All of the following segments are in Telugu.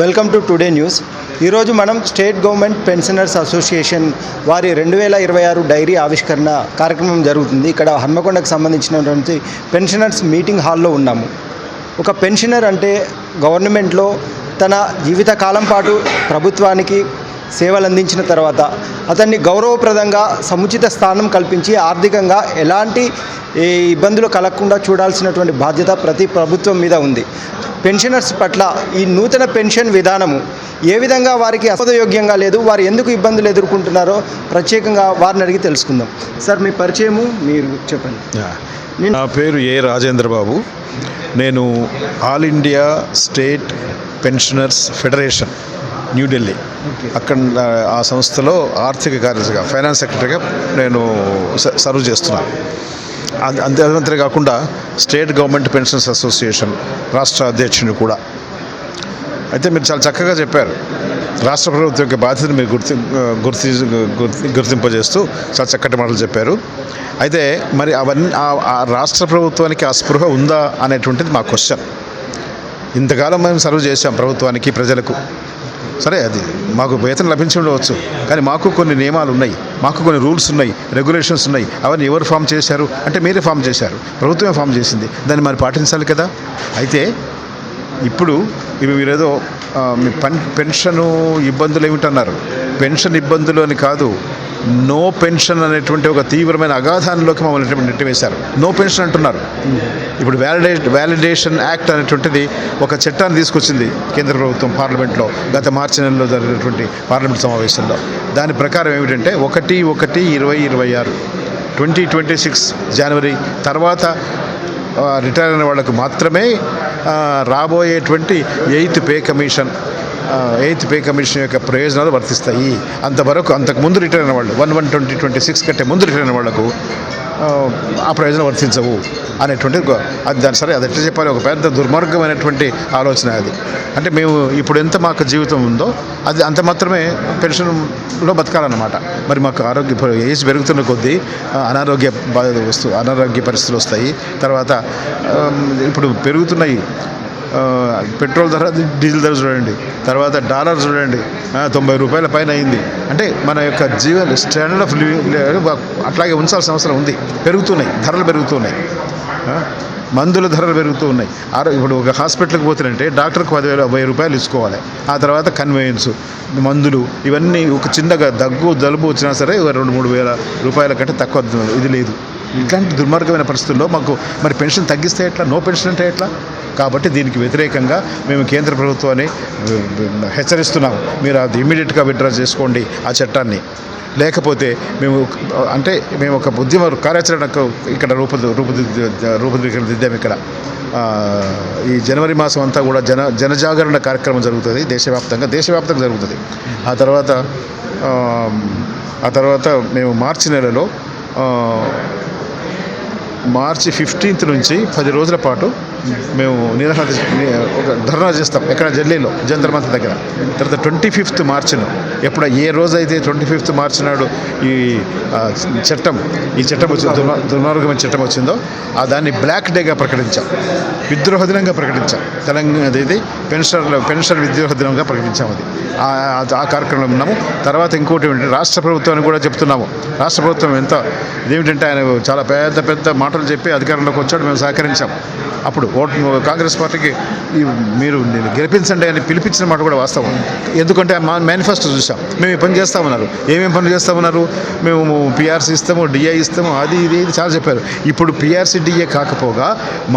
Welcome to today news. ఈరోజు మనం స్టేట్ గవర్నమెంట్ పెన్షనర్స్ అసోసియేషన్ వారి రెండు వేల ఇరవై ఆరు డైరీ ఆవిష్కరణ కార్యక్రమం జరుగుతుంది. ఇక్కడ హన్మకొండకు సంబంధించినటువంటి పెన్షనర్స్ మీటింగ్ హాల్లో ఉన్నాము. ఒక పెన్షనర్ అంటే గవర్నమెంట్లో తన జీవితకాలం పాటు ప్రభుత్వానికి సేవలు అందించిన తర్వాత అతన్ని గౌరవప్రదంగా సముచిత స్థానం కల్పించి ఆర్థికంగా ఎలాంటి ఇబ్బందులు కలగకుండా చూడాల్సినటువంటి బాధ్యత ప్రతి ప్రభుత్వం మీద ఉంది. పెన్షనర్స్ పట్ల ఈ నూతన పెన్షన్ విధానము ఏ విధంగా వారికి అసదయోగ్యంగా లేదు వారు ఎందుకు ఇబ్బందులు ఎదుర్కొంటున్నారో ప్రత్యేకంగా వారిని అడిగి తెలుసుకుందాం. సార్ మీ పరిచయము మీరు చెప్పండి. నా పేరు ఏ రాజేంద్ర బాబు నేను All India State Pensioners Federation. New Delhi. అక్కడ ఆ సంస్థలో ఆర్థిక కార్యదర్శిగా ఫైనాన్స్ సెక్రటరీగా నేను సర్వ్ చేస్తున్నాను. అంతే అంతే కాకుండా స్టేట్ గవర్నమెంట్ పెన్షన్స్ అసోసియేషన్ రాష్ట్ర అధ్యక్షుని కూడా. అయితే మీరు చాలా చక్కగా చెప్పారు. రాష్ట్ర ప్రభుత్వం యొక్క బాధ్యతను మీరు గుర్తి గుర్తి గుర్తి గుర్తింపజేస్తూ చాలా చక్కటి మాటలు చెప్పారు. అయితే మరి అవన్నీ ఆ- ఆ రాష్ట్ర ప్రభుత్వానికి ఆ స్పృహ ఉందా అనేటువంటిది మా క్వశ్చన్. ఇంతకాలం మేము సర్వ్ చేశాం ప్రభుత్వానికి ప్రజలకు. సరే అది మాకు వేతనం లభించి ఉండవచ్చు. కానీ మాకు కొన్ని నియమాలు ఉన్నాయి. మాకు కొన్ని రూల్స్ ఉన్నాయి. రెగ్యులేషన్స్ ఉన్నాయి. అవన్నీ ఎవరు ఫామ్ చేశారు? అంటే మీరే ఫామ్ చేశారు. ప్రభుత్వమే ఫామ్ చేసింది. దాన్ని మరి పాటించాలి కదా? అయితే ఇప్పుడు ఇవి మీరేదో మీ పెన్షను ఇబ్బందులు ఏమిటన్నారు? పెన్షన్ ఇబ్బందులు అని కాదు నో పెన్షన్ అనేటువంటి ఒక తీవ్రమైన అగాధానంలోకి మమ్మల్ని నెట్టివేశారు. నో పెన్షన్ అంటున్నారు. ఇప్పుడు వ్యాలిడే వ్యాలిడేషన్ యాక్ట్ అనేటువంటిది ఒక చట్టాన్ని తీసుకొచ్చింది కేంద్ర ప్రభుత్వం పార్లమెంట్లో గత మార్చి నెలలో జరిగినటువంటి పార్లమెంట్ సమావేశంలో. దాని ప్రకారం ఏమిటంటే ఒకటి ఒకటి ఇరవై ఇరవై ఆరు ట్వంటీ ట్వంటీ సిక్స్ జనవరి తర్వాత రిటైర్ అయిన వాళ్ళకు మాత్రమే రాబోయేటువంటి eighth pay commission eighth pay commission యొక్క ప్రయోజనాలు వర్తిస్తాయి. అంతవరకు అంతకుముందు రిటైర్ అయిన వాళ్ళు one one twenty twenty six కంటే ముందు రిటైర్ అయిన వాళ్ళకు ఆ, ప్రయోజనం వర్తించవు అనేటువంటి అది దాని సరే అది ఎట్లా చెప్పాలి? ఒక పెద్ద దుర్మార్గమైనటువంటి ఆలోచన అది. అంటే మేము ఇప్పుడు ఎంత మాకు జీవితం ఉందో అది అంత మాత్రమే పెన్షన్లో బతకాలన్నమాట. మరి మాకు ఆరోగ్య ఏజ్ పెరుగుతున్న కొద్దీ అనారోగ్య బాధ వస్తు అనారోగ్య పరిస్థితులు వస్తాయి. తర్వాత ఇప్పుడు పెరుగుతున్నాయి. పెట్రోల్ ధర డీజిల్ ధర చూడండి. తర్వాత డాలర్ చూడండి. తొంభై రూపాయల పైన అయింది. అంటే మన యొక్క జీవన స్టాండర్డ్ ఆఫ్ లివింగ్ అట్లాగే ఉంచాల్సిన అవసరం ఉంది. పెరుగుతున్నాయి. ధరలు పెరుగుతున్నాయి. మందుల ధరలు పెరుగుతూ ఉన్నాయి ఆరో ఇప్పుడు ఒక హాస్పిటల్కి పోతానంటే డాక్టర్కి పదివేల వెయ్యి రూపాయలు ఇచ్చుకోవాలి. ఆ తర్వాత కన్వేయన్స్ మందులు ఇవన్నీ ఒక చిన్నగా దగ్గు జలుబు వచ్చినా సరే రెండు మూడు వేల రూపాయల కంటే తక్కువ ఇది లేదు. ఇట్లాంటి దుర్మార్గమైన పరిస్థితుల్లో మాకు మరి పెన్షన్ తగ్గిస్తే ఎట్లా? నో పెన్షన్ అంటే ఎట్లా? కాబట్టి దీనికి వ్యతిరేకంగా మేము కేంద్ర ప్రభుత్వాన్ని హెచ్చరిస్తున్నాము. మీరు అది ఇమ్మీడియట్గా విత్డ్రా చేసుకోండి ఆ చట్టాన్ని. లేకపోతే మేము అంటే మేము ఒక ఉద్యమ కార్యాచరణకు ఇక్కడ రూపొంది రూపుదిద్ద రూపుదిద్దాము ఇక్కడ. ఈ జనవరి మాసం అంతా కూడా జన జనజాగరణ కార్యక్రమం జరుగుతుంది దేశవ్యాప్తంగా. దేశవ్యాప్తంగా జరుగుతుంది. ఆ తర్వాత ఆ, తర్వాత మేము మార్చి నెలలో మార్చి ఫిఫ్టీన్త్ నుంచి పది రోజుల పాటు మేము నిరాహార ఒక ధర్నా చేస్తాం ఎక్కడ? ఢిల్లీలో జంతర్ మంతర్ దగ్గర. తర్వాత ట్వంటీ ఫిఫ్త్ మార్చిను ఎప్పుడు ఏ రోజైతే ట్వంటీ ఫిఫ్త్ మార్చి నాడు ఈ చట్టం ఈ చట్టం వచ్చి దుర్మార్గమైన చట్టం వచ్చిందో ఆ దాన్ని బ్లాక్ డేగా ప్రకటించాం. విద్రోహ దినంగా ప్రకటించాం. తెలంగాణ ఇది పెన్షన్ల పెన్షన్ విద్రోహ దినంగా ప్రకటించాం అది. ఆ- కార్యక్రమంలో ఉన్నాము. తర్వాత ఇంకోటి ఏంటంటే రాష్ట్ర ప్రభుత్వాన్ని కూడా చెప్తున్నాము. రాష్ట్ర ప్రభుత్వం ఎంత ఇదేమిటంటే ఆయన చాలా పెద్ద పెద్ద మాటలు చెప్పి అధికారంలోకి వచ్చాడు. మేము సహకరించాం. అప్పుడు ఓటు కాంగ్రెస్ పార్టీకి మీరు నేను గెలిపించండి అని పిలిపించిన మాట కూడా వాస్తవం. ఎందుకంటే మా మేనిఫెస్టో చూసాం. మేము ఈ పని చేస్తామన్నారు. ఏమేమి పనులు చేస్తామన్నారు? మేము పిఆర్సీ ఇస్తాము డిఏ ఇస్తాము అది ఇది ఇది చాలా చెప్పారు. ఇప్పుడు పిఆర్సీ డిఏ కాకపోగా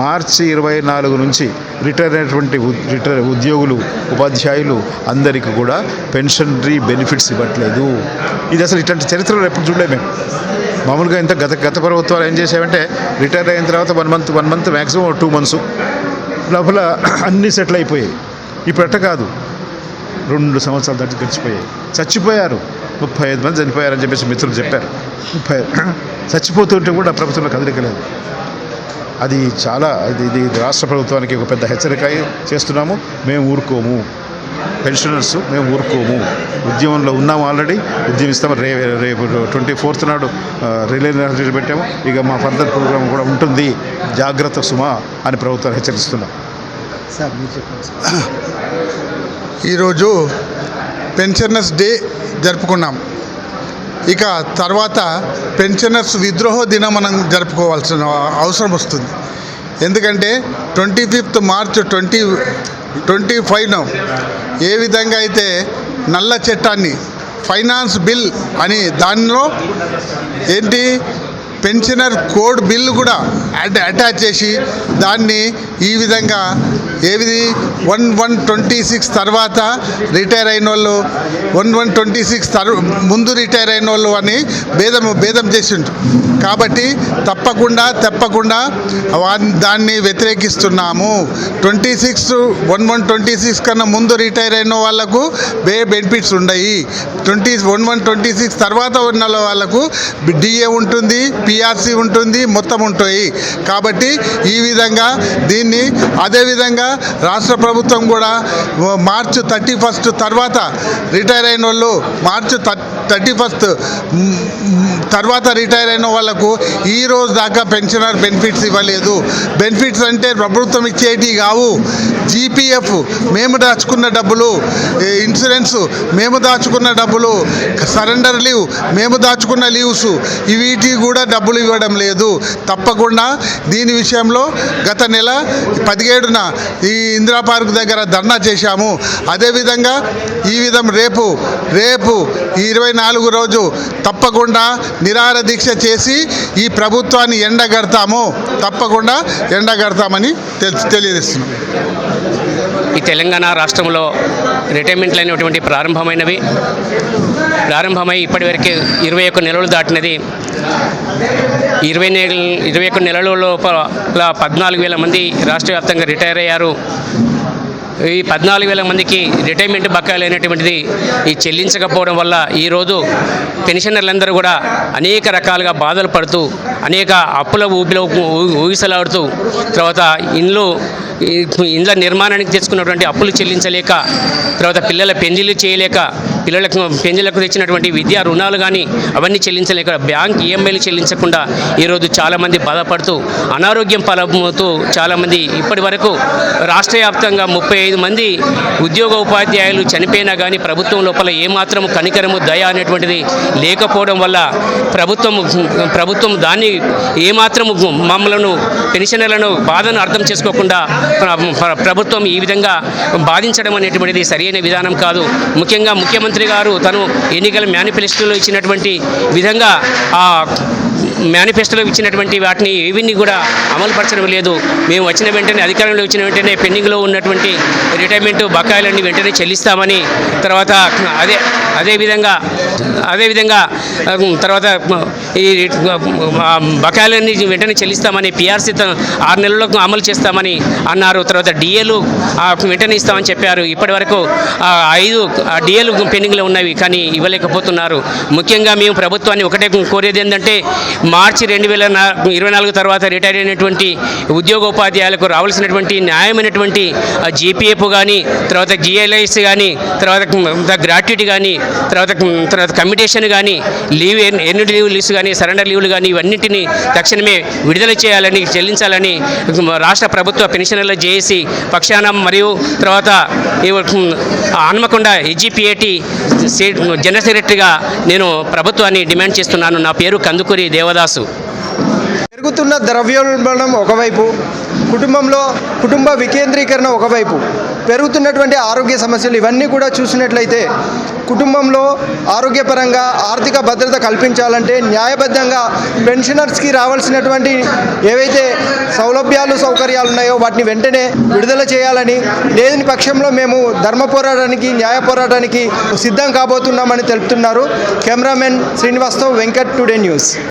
మార్చి ఇరవై నాలుగు నుంచి రిటైర్ అయినటువంటి రిటైర్ ఉద్యోగులు ఉపాధ్యాయులు అందరికీ కూడా పెన్షనరీ బెనిఫిట్స్ ఇవ్వట్లేదు. ఇది అసలు ఇట్లాంటి చరిత్రలో ఎప్పుడు చూడలేము మేము. మామూలుగా ఇంత గత గత ప్రభుత్వాలు ఏం చేసేవంటే రిటైర్ అయిన తర్వాత one month one month maximum two months లోపల అన్నీ సెటిల్ అయిపోయాయి. ఇప్పుడు అట్ట కాదు. రెండు సంవత్సరాలు దాటి గడిచిపోయాయి. చచ్చిపోయారు. ముప్పై ఐదు మంది చనిపోయారని చెప్పేసి మిత్రులు చెప్పారు. ముప్పై చచ్చిపోతుంటే కూడా ప్రభుత్వంలో కదలికలేదు అది చాలా ఇది ఇది రాష్ట్ర ప్రభుత్వానికి ఒక పెద్ద హెచ్చరిక చేస్తున్నాము. మేము ఊరుకోము. పెన్షనర్స్ మేము ఊరుకోము. ఉద్యమంలో ఉన్నాము ఆల్రెడీ ఉద్యమిస్తాము రే రేపు ట్వంటీ ఫోర్త్ నాడు రిలే ఎనర్జీ పెట్టాము. ఇక మా ఫర్దర్ ప్రోగ్రామ్ కూడా ఉంటుంది. జాగ్రత్త సుమా అని ప్రభుత్వం హెచ్చరిస్తున్నాం. సార్ ఈరోజు పెన్షనర్స్ డే జరుపుకున్నాం. ఇక తర్వాత పెన్షనర్స్ విద్రోహ దినం మనం జరుపుకోవాల్సిన అవసరం వస్తుంది. ఎందుకంటే twenty fifth March twenty twenty ఫైవ్న ఏ విధంగా అయితే నల్ల చట్టాన్ని ఫైనాన్స్ బిల్ అని దానిలో ఏంటి? పెన్షనర్ కోడ్ బిల్ కూడా అడ్ అటాచ్ చేసి దాన్ని ఈ విధంగా ఏది వన్ వన్ ట్వంటీ సిక్స్ తర్వాత రిటైర్ అయిన వాళ్ళు వన్ వన్ ట్వంటీ సిక్స్ తర్ ముందు రిటైర్ అయిన వాళ్ళు అని భేదం భేదం చేసిండు కాబట్టి తప్పకుండా తప్పకుండా వా- దాన్ని వ్యతిరేకిస్తున్నాము. Twenty six one one twenty six కన్నా ముందు రిటైర్ అయిన వాళ్ళకు బే బెనిఫిట్స్ ఉన్నాయి twenty one one twenty six తర్వాత ఉన్న వాళ్ళకు డిఏ ఉంటుంది పిఆర్సి ఉంటుంది మొత్తం ఉంటాయి. కాబట్టి ఈ విధంగా దీన్ని అదేవిధంగా రాష్ట్ర ప్రభుత్వం కూడా మార్చి థర్టీ ఫస్ట్ తర్వాత రిటైర్ అయిన వాళ్ళు మార్చి థర్టీ ఫస్ట్ తర్వాత రిటైర్ అయిన వాళ్ళకు ఈ రోజు దాకా పెన్షనర్ బెనిఫిట్స్ ఇవ్వలేదు. బెనిఫిట్స్ అంటే ప్రభుత్వం ఇచ్చేటివి కావు. జీపీఎఫ్ మేము దాచుకున్న డబ్బులు ఇన్సూరెన్స్ మేము దాచుకున్న డబ్బులు సరెండర్ లీవ్ మేము దాచుకున్న లీవ్స్ వీటి కూడా డబ్బులు ఇవ్వడం లేదు. తప్పకుండా దీని విషయంలో గత నెల పదిహేడున ఈ ఇందిరా పార్క్ దగ్గర ధర్నా చేశాము. అదేవిధంగా ఈ విధం రేపు రేపు ఇరవై నాలుగు రోజు తప్పకుండా నిరాహార దీక్ష చేసి ఈ ప్రభుత్వాన్ని ఎండగడతాము తప్పకుండా ఎండగడతామని తెలి తెలియజేస్తున్నాం. ఈ తెలంగాణ రాష్ట్రంలో రిటైర్మెంట్లు అనేటువంటి ప్రారంభమైనవి. ప్రారంభమై ఇప్పటివరకు ఇరవై ఒక్క నెలలు దాటినది. ఇరవై నెల ఇరవై ఒక్క నెలల లోపల పద్నాలుగు వేల మంది రాష్ట్ర వ్యాప్తంగా రిటైర్ అయ్యారు. ఈ పద్నాలుగు వేల మందికి రిటైర్మెంట్ బకాయిలు అనేటువంటిది ఈ చెల్లించకపోవడం వల్ల ఈరోజు పెన్షనర్లందరూ కూడా అనేక రకాలుగా బాధలు పడుతూ అనేక అప్పుల ఊపిలో ఊ- ఊగిసలాడుతూ తర్వాత ఇండ్లు ఇండ్ల నిర్మాణానికి తెచ్చుకున్నటువంటి అప్పులు చెల్లించలేక తర్వాత పిల్లల పెంజిలు చేయలేక పిల్లలకు పెంజిలకు తెచ్చినటువంటి విద్యా రుణాలు కానీ అవన్నీ చెల్లించలేక బ్యాంక్ ఈఎంఐలు చెల్లించకుండా ఈరోజు చాలామంది బాధపడుతూ అనారోగ్యం పాలవుతూ చాలామంది ఇప్పటి వరకు రాష్ట్ర వ్యాప్తంగా ముప్పై ఐదు మంది ఉద్యోగ ఉపాధ్యాయులు చనిపోయినా కానీ ప్రభుత్వం లోపల ఏమాత్రం కనికరము దయ అనేటువంటిది లేకపోవడం వల్ల ప్రభుత్వం ప్రభుత్వం దాన్ని ఏమాత్రము మమ్మలను పెన్షనర్లను బాధను అర్థం చేసుకోకుండా ప్రభుత్వం ఈ విధంగా బాధించడం అనేటువంటిది సరైన విధానం కాదు. ముఖ్యంగా ముఖ్యమంత్రి గారు తను ఎన్నికల మేనిఫెస్టోలో ఇచ్చినటువంటి విధంగా ఆ మేనిఫెస్టోలో ఇచ్చినటువంటి వాటిని ఏవిని కూడా అమలుపరచడం లేదు. మేము వచ్చిన వెంటనే అధికారంలో వచ్చిన వెంటనే పెండింగ్లో ఉన్నటువంటి రిటైర్మెంట్ బకాయిలన్నీ వెంటనే చెల్లిస్తామని తర్వాత అదే అదేవిధంగా అదేవిధంగా తర్వాత ఈ బకాయిలన్నీ వెంటనే చెల్లిస్తామని పిఆర్సీ ఆరు నెలలకు అమలు చేస్తామని అన్నారు. తర్వాత డిఏలు వెంటనే ఇస్తామని చెప్పారు. ఇప్పటి వరకు ఆ, ఐదు డిఏలు పెండింగ్లో ఉన్నవి కానీ ఇవ్వలేకపోతున్నారు. ముఖ్యంగా మేము ప్రభుత్వాన్ని ఒకటే కోరేది ఏంటంటే మార్చి రెండు వేల ఇరవై నాలుగు తర్వాత రిటైర్ అయినటువంటి ఉద్యోగోపాధ్యాయులకు రావాల్సినటువంటి న్యాయమైనటువంటి జీపీఎఫ్ కానీ తర్వాత జిఎల్ఐస్ కానీ తర్వాత గ్రాట్యుటీ కానీ తర్వాత తర్వాత కమిటేషన్ కానీ లీవ్ ఎన్ని లీవ్ లీస్ కానీ సరెండర్ లీవ్లు కానీ ఇవన్నింటినీ తక్షణమే విడుదల చేయాలని చెల్లించాలని రాష్ట్ర ప్రభుత్వ పెన్షనర్ల జేఏసీ పక్షాన మరియు తర్వాత ఈ హన్మకొండ హెచ్జిపిఏటి జనరల్ సెక్రటరీగా నేను ప్రభుత్వాన్ని డిమాండ్ చేస్తున్నాను. నా పేరు కందుకూరి దేవదాసు. పెరుగుతున్న ద్రవ్యోల్బణం ఒకవైపు కుటుంబంలో కుటుంబ వికేంద్రీకరణ ఒకవైపు పెరుగుతున్నటువంటి ఆరోగ్య సమస్యలు ఇవన్నీ కూడా చూసినట్లయితే కుటుంబంలో ఆరోగ్యపరంగా ఆర్థిక భద్రత కల్పించాలంటే న్యాయబద్ధంగా పెన్షనర్స్కి రావాల్సినటువంటి ఏవైతే సౌలభ్యాలు సౌకర్యాలు ఉన్నాయో వాటిని వెంటనే విడుదల చేయాలని లేని పక్షంలో మేము ధర్మ పోరాటానికి న్యాయ పోరాటానికి సిద్ధం కాబోతున్నామని తెలుపుతున్నారు కెమెరామెన్ శ్రీనివాస్తో వెంకట్ టుడే న్యూస్.